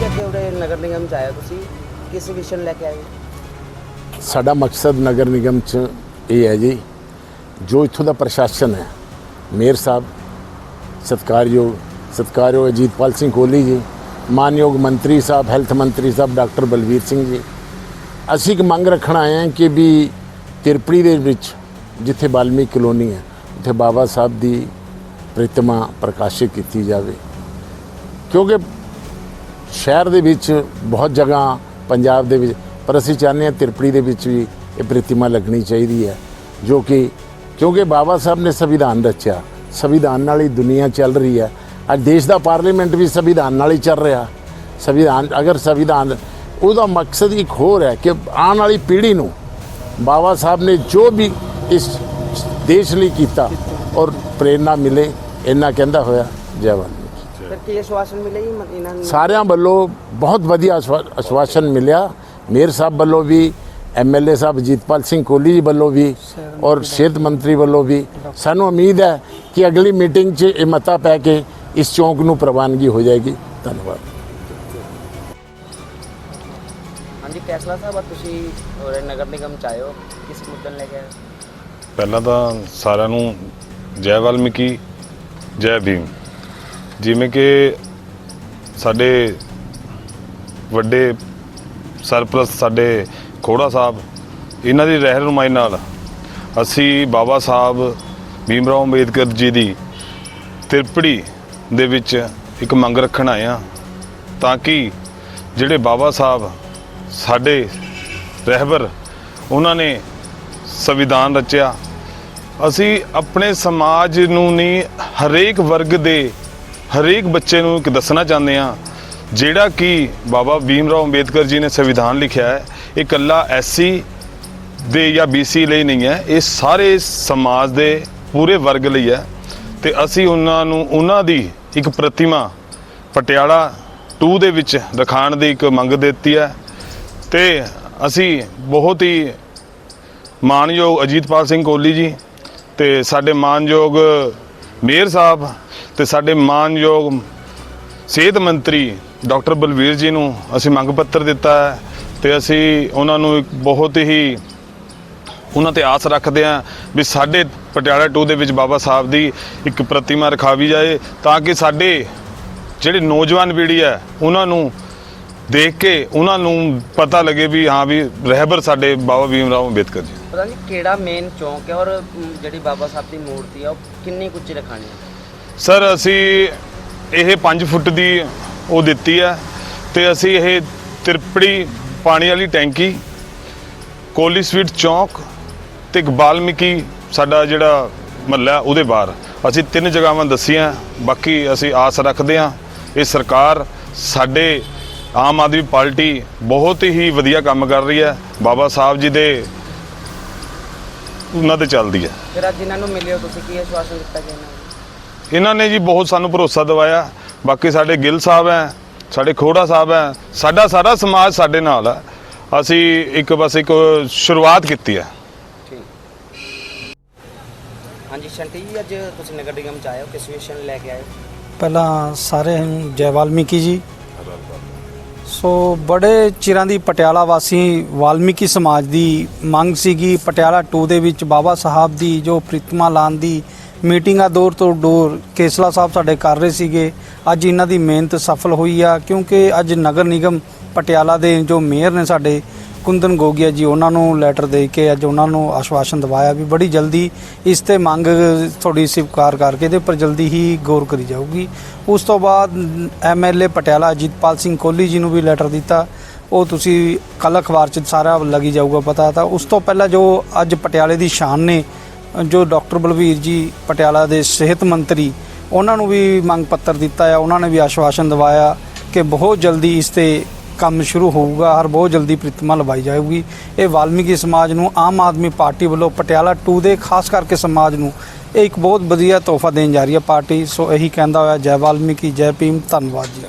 ਜੀ ਅੱਜ ਉਰੇ ਨਗਰ ਨਿਗਮ ਚ ਆਏ ਤੁਸੀਂ? ਕਿਸ ਵਿਸ਼ਨ ਲੈ ਕੇ ਆਏ? ਸਾਡਾ ਮਕਸਦ ਨਗਰ ਨਿਗਮ ਚ ਇਹ ਹੈ ਜੀ, ਜੋ ਇੱਥੋਂ ਦਾ ਪ੍ਰਸ਼ਾਸਨ ਹੈ, ਮੇਅਰ ਸਾਹਿਬ, ਸਤਕਾਰਯੋਗ ਸਤਕਾਰਯੋਗ ਅਜੀਤਪਾਲ ਸਿੰਘ ਕੋਹਲੀ ਜੀ, ਮਾਨਯੋਗ ਮੰਤਰੀ ਸਾਹਿਬ, ਹੈਲਥ ਮੰਤਰੀ ਸਾਹਿਬ, ਡਾਕਟਰ ਬਲਵੀਰ ਸਿੰਘ ਜੀ, ਅਸੀਂ ਇੱਕ ਮੰਗ ਰੱਖਣ ਆਏ ਹਾਂ ਕਿ ਵੀ ਤਿਰਪੜੀ ਦੇ ਵਿੱਚ ਜਿੱਥੇ ਬਾਲਮੀਕ ਕਲੋਨੀ ਹੈ, ਉੱਥੇ ਬਾਬਾ ਸਾਹਿਬ ਦੀ ਪ੍ਰਤਿਮਾ ਪ੍ਰਕਾਸ਼ਿਤ ਕੀਤੀ ਜਾਵੇ। ਕਿਉਂਕਿ ਸ਼ਹਿਰ ਦੇ ਵਿੱਚ ਬਹੁਤ ਜਗ੍ਹਾ ਪੰਜਾਬ ਦੇ ਵਿੱਚ, ਪਰ ਅਸੀਂ ਚਾਹੁੰਦੇ ਹਾਂ ਤਿਰਪੜੀ ਦੇ ਵਿੱਚ ਵੀ ਇਹ ਪ੍ਰਤਿਮਾ ਲੱਗਣੀ ਚਾਹੀਦੀ ਹੈ, ਜੋ ਕਿ ਕਿਉਂਕਿ ਬਾਬਾ ਸਾਹਿਬ ਨੇ ਸੰਵਿਧਾਨ ਰਚਿਆ, ਸੰਵਿਧਾਨ ਨਾਲ ਹੀ ਦੁਨੀਆ ਚੱਲ ਰਹੀ ਹੈ। ਅੱਜ ਦੇਸ਼ ਦਾ ਪਾਰਲੀਮੈਂਟ ਵੀ ਸੰਵਿਧਾਨ ਨਾਲ ਹੀ ਚੱਲ ਰਿਹਾ। ਸੰਵਿਧਾਨ, ਅਗਰ ਸੰਵਿਧਾਨ, ਉਹਦਾ ਮਕਸਦ ਇੱਕ ਹੋਰ ਹੈ ਕਿ ਆਉਣ ਵਾਲੀ ਪੀੜ੍ਹੀ ਨੂੰ ਬਾਬਾ ਸਾਹਿਬ ਨੇ ਜੋ ਵੀ ਇਸ ਦੇਸ਼ ਲਈ ਕੀਤਾ ਔਰ ਪ੍ਰੇਰਣਾ ਮਿਲੇ, ਇੰਨਾ ਕਹਿੰਦਾ ਹੋਇਆ, ਜੈ ਵਾਲਮੀਕੀ ਫਿਰ ਕੀ ਆਸ਼ਵਾਸਨ ਮਿਲੇ ਜੀ ਮ- ਇਹਨਾਂ ਨੂੰ? ਸਾਰਿਆਂ ਵੱਲੋਂ ਬਹੁਤ ਵਧੀਆ ਆਸ਼ਵਾਸਨ ਮਿਲਿਆ। ਮੇਅਰ ਸਾਹਿਬ ਵੱਲੋਂ ਵੀ ਐਮਐਲਏ ਸਾਹਿਬ ਜੀਤਪਾਲ ਸਿੰਘ ਕੋਹਲੀ ਜੀ ਵੱਲੋਂ ਵੀ ਔਰ ਸਿਹਤ ਮੰਤਰੀ ਵੱਲੋਂ ਵੀ। ਸਾਨੂੰ ਉਮੀਦ ਹੈ ਕਿ ਅਗਲੀ ਮੀਟਿੰਗ 'ਚ ਇਹ ਮਤਾ ਪੈ ਕੇ ਇਸ ਚੌਂਕ ਨੂੰ ਪ੍ਰਵਾਨਗੀ ਹੋ ਜਾਏਗੀ। ਧੰਨਵਾਦ। ਹਾਂਜੀ ਫੈਸਲਾ ਸਾਹਿਬ ਤੁਸੀਂ ਨਗਰ ਨਿਗਮ ਚ ਹੋ। ਕਿਸ ਮੁੱਦਨ ਲੈ ਕੇ? ਪਹਿਲਾਂ ਤਾਂ ਸਾਰਿਆਂ ਨੂੰ ਜੈ ਵਾਲਮੀਕੀ ਜੈ ਭੀਮ। ਜਿਵੇਂ ਕਿ ਸਾਡੇ ਵੱਡੇ ਸਰਪ੍ਰਸਤ ਸਾਡੇ ਖੋੜਾ ਸਾਹਿਬ, ਇਹਨਾਂ ਦੀ ਰਹਿਨੁਮਾਈ ਨਾਲ ਅਸੀਂ ਬਾਬਾ ਸਾਹਿਬ ਭੀਮ ਰਾਓ ਅੰਬੇਦਕਰ ਜੀ ਦੀ ਤਿਰਪੜੀ ਦੇ ਵਿੱਚ ਇੱਕ ਮੰਗ ਰੱਖਣ ਆਏ ਹਾਂ ਤਾਂ ਕਿ ਜਿਹੜੇ ਬਾਬਾ ਸਾਹਿਬ ਸਾਡੇ ਰਹਿਬਰ, ਉਹਨਾਂ ਨੇ ਸੰਵਿਧਾਨ ਰਚਿਆ। ਅਸੀਂ ਆਪਣੇ ਸਮਾਜ ਨੂੰ ਨਹੀਂ, ਹਰੇਕ ਵਰਗ ਦੇ ਹਰੇਕ ਬੱਚੇ ਨੂੰ ਇੱਕ ਦੱਸਣਾ ਚਾਹੁੰਦੇ ਹਾਂ, ਜਿਹੜਾ ਕਿ ਬਾਬਾ ਭੀਮ ਰਾਓ ਅੰਬੇਦਕਰ ਜੀ ਨੇ ਸੰਵਿਧਾਨ ਲਿਖਿਆ ਹੈ, ਇਹ ਇਕੱਲਾ ਐਸਸੀ ਦੇ ਜਾਂ ਬੀਸੀ ਲਈ ਨਹੀਂ ਹੈ, ਇਹ ਸਾਰੇ ਸਮਾਜ ਦੇ ਪੂਰੇ ਵਰਗ ਲਈ ਹੈ ਤੇ ਅਸੀਂ ਉਹਨਾਂ ਨੂੰ ਉਹਨਾਂ ਦੀ ਇੱਕ ਪ੍ਰਤਿਮਾ ਪਟਿਆਲਾ 2 ਦੇ ਵਿੱਚ ਰਖਾਣ ਦੀ ਇੱਕ ਮੰਗ ਦਿੱਤੀ ਹੈ ਤੇ ਅਸੀਂ ਬਹੁਤ ਹੀ ਮਾਨਯੋਗ ਅਜੀਤਪਾਲ ਸਿੰਘ ਕੋਹਲੀ ਜੀ ਤੇ ਸਾਡੇ ਮਾਨਯੋਗ ਮੇਅਰ ਸਾਹਿਬ ਤੇ ਸਾਡੇ ਮਾਨਯੋਗ ਸਿਹਤ ਮੰਤਰੀ ਡਾਕਟਰ ਬਲਵੀਰ ਜੀ ਨੂੰ ਅਸੀਂ ਮੰਗ ਪੱਤਰ ਦਿੱਤਾ ਹੈ ਤੇ ਅਸੀਂ ਉਹਨਾਂ ਨੂੰ ਇੱਕ ਬਹੁਤ ਹੀ ਉਹਨਾਂ ਤੇ ਆਸ ਰੱਖਦੇ ਹਾਂ ਵੀ ਸਾਡੇ ਪਟਿਆਲਾ 2 ਦੇ ਵਿੱਚ ਬਾਬਾ ਸਾਹਿਬ ਦੀ ਇੱਕ ਪ੍ਰਤਿਮਾ ਰਖਾਵੀ ਜਾਏ ਤਾਂ ਕਿ ਸਾਡੇ ਜਿਹੜੀ ਨੌਜਵਾਨ ਪੀੜ੍ਹੀ ਹੈ, ਉਹਨਾਂ ਨੂੰ ਦੇਖ ਕੇ ਉਹਨਾਂ ਨੂੰ ਪਤਾ ਲੱਗੇ ਵੀ ਹਾਂ ਵੀ ਰਹਿਬਰ ਸਾਡੇ ਬਾਬਾ ਭੀਮ ਰਾਓ ਅੰਬੇਦਕਰ ਜੀ। ਪਤਾ ਨਹੀਂ ਕਿਹੜਾ ਮੇਨ ਚੌਂਕ ਹੈ ਔਰ ਜਿਹੜੀ ਬਾਬਾ ਸਾਹਿਬ ਦੀ ਮੂਰਤੀ ਆ ਉਹ ਕਿੰਨੀ ਕੁ ਉੱਚੀ ਰਖਾਣੀ ਹੈ? ਸਰ, ਅਸੀਂ ਇਹ 5 ਫੁੱਟ ਦੀ ਉਹ ਦਿੱਤੀ ਹੈ ਤੇ ਅਸੀਂ ਇਹ ਤਿਰਪੜੀ ਪਾਣੀ ਵਾਲੀ ਟੈਂਕੀ ਕੋਲੀ ਸਵੀਟ ਚੌਂਕ ਤੇ ਇੱਕ ਬਾਲਮੀਕੀ ਸਾਡਾ ਜਿਹੜਾ ਮਹੱਲਾ ਉਹਦੇ ਬਾਹਰ। ਅਸੀਂ ਤਿੰਨ ਜਗ੍ਹਾਵਾਂ ਦੱਸੀਆਂ, ਬਾਕੀ ਅਸੀਂ ਆਸ ਰੱਖਦੇ ਹਾਂ, ਇਹ ਸਰਕਾਰ ਸਾਡੇ ਆਮ ਆਦਮੀ ਪਾਰਟੀ ਬਹੁਤ ਹੀ ਵਧੀਆ ਕੰਮ ਕਰ ਰਹੀ ਹੈ। ਬਾਬਾ ਸਾਹਿਬ ਜੀ ਦੇ ਉਹਨਾਂ ਤੇ ਚੱਲਦੀ ਹੈ। ਫਿਰ ਅੱਜ ਇਹਨਾਂ ਨੂੰ ਮਿਲਿਓ ਤੁਸੀਂ, ਕੀ ਆਸ਼ਵਾਸਨ ਦਿੱਤਾ ਗਿਆ ਇਹਨਾਂ ਨੂੰ? ਇਹਨਾਂ ਨੇ ਜੀ ਬਹੁਤ ਸਾਨੂੰ ਭਰੋਸਾ ਦਿਵਾਇਆ। ਬਾਕੀ ਸਾਡੇ ਗਿੱਲ ਸਾਹਿਬ ਹੈ ਸਾਡੇ ਖੋੜਾ ਸਾਹਿਬ ਹੈ ਸਾਡਾ ਸਾਰਾ ਸਮਾਜ ਸਾਡੇ ਨਾਲ ਹੈ ਅਸੀਂ ਇੱਕ ਬਸ ਇੱਕ ਸ਼ੁਰੂਆਤ ਕੀਤੀ ਹੈ। ਠੀਕ। ਹਾਂਜੀ ਸ਼ੰਟੀ ਜੀ ਅੱਜ ਤੁਸੀਂ ਨਗਰ ਨਿਗਮ ਚ ਆਏ ਹੋ ਕਿਸ ਵਿਸ਼ਨ ਲੈ ਕੇ ਆਏ ਹੋ? ਪਹਿਲਾਂ ਸਾਰੇ ਨੂੰ ਜੈ ਵਾਲਮੀਕੀ ਜੀ। ਸੋ ਬੜੇ ਚਿਰਾਂ ਦੀ ਪਟਿਆਲਾ ਵਾਸੀ ਵਾਲਮੀਕੀ ਸਮਾਜ ਦੀ ਮੰਗ ਸੀਗੀ। ਪਟਿਆਲਾ 2 ਦੇ ਵਿੱਚ ਬਾਬਾ ਸਾਹਿਬ ਦੀ ਜੋ ਪ੍ਰਿਤਮਾ ਲਾਉਣ ਦੀ ਮੀਟਿੰਗਾਂ ਦੌਰ ਤੋਂ ਡੋਰ ਕੇਸਲਾ ਸਾਹਿਬ ਸਾਡੇ ਕਰ ਰਹੇ ਸੀਗੇ। ਅੱਜ ਇਹਨਾਂ ਦੀ ਮਿਹਨਤ ਸਫਲ ਹੋਈ ਆ, ਕਿਉਂਕਿ ਅੱਜ ਨਗਰ ਨਿਗਮ ਪਟਿਆਲਾ ਦੇ ਜੋ ਮੇਅਰ ਨੇ ਸਾਡੇ, ਕੁੰਦਨ ਗੋਗਿਆ ਜੀ, ਉਹਨਾਂ ਨੂੰ ਲੈਟਰ ਦੇ ਕੇ ਅੱਜ ਉਹਨਾਂ ਨੂੰ ਆਸ਼ਵਾਸਨ ਦਿਵਾਇਆ ਵੀ ਬੜੀ ਜਲਦੀ ਇਸ ਤੇ ਮੰਗ ਥੋੜੀ ਸਵੀਕਾਰ ਕਰਕੇ ਇਹਦੇ ਉੱਪਰ ਜਲਦੀ ਹੀ ਗੌਰ ਕਰੀ ਜਾਊਗੀ। ਉਸ ਤੋਂ ਬਾਅਦ ਐਮਐਲਏ ਪਟਿਆਲਾ ਅਜੀਤਪਾਲ ਸਿੰਘ ਕੋਹਲੀ ਜੀ ਨੂੰ ਵੀ ਲੈਟਰ ਦਿੱਤਾ। ਉਹ ਤੁਸੀਂ ਕੱਲ ਅਖਬਾਰ 'ਚ ਸਾਰਾ ਲੱਗੀ ਜਾਊਗਾ ਪਤਾ ਤਾਂ ਉਸ ਤੋਂ ਪਹਿਲਾਂ ਜੋ ਅੱਜ ਪਟਿਆਲੇ ਦੀ ਸ਼ਾਨ ਨੇ ਜੋ ਡਾਕਟਰ ਬਲਵੀਰ ਜੀ ਪਟਿਆਲਾ ਦੇ ਸਿਹਤ ਮੰਤਰੀ, ਉਹਨਾਂ ਨੂੰ ਵੀ ਮੰਗ ਪੱਤਰ ਦਿੱਤਾ ਆ, ਉਹਨਾਂ ਨੇ ਵੀ ਆਸ਼ਵਾਸਨ ਦਿਵਾਇਆ ਕਿ ਬਹੁਤ ਜਲਦੀ ਇਸ ਤੇ ਕੰਮ ਸ਼ੁਰੂ ਹੋਊਗਾ, ਹਰ ਬਹੁਤ ਜਲਦੀ ਪ੍ਰਤਿਮਾ ਲਵਾਈ ਜਾਊਗੀ। ਇਹ ਵਾਲਮੀਕੀ ਸਮਾਜ ਨੂੰ, ਆਮ ਆਦਮੀ ਪਾਰਟੀ ਵੱਲੋਂ ਪਟਿਆਲਾ 2 ਦੇ, ਖਾਸ ਕਰਕੇ ਸਮਾਜ ਨੂੰ, ਇਹ ਇੱਕ ਬਹੁਤ ਵਧੀਆ ਤੋਹਫਾ ਦੇਣ ਜਾ ਰਹੀ ਹੈ ਪਾਰਟੀ। ਸੋ ਇਹੀ ਕਹਿੰਦਾ ਹੋਇਆ, ਜੈ ਵਾਲਮੀਕੀ, ਜੈ ਭੀਮ, ਧੰਨਵਾਦ ਜੀ।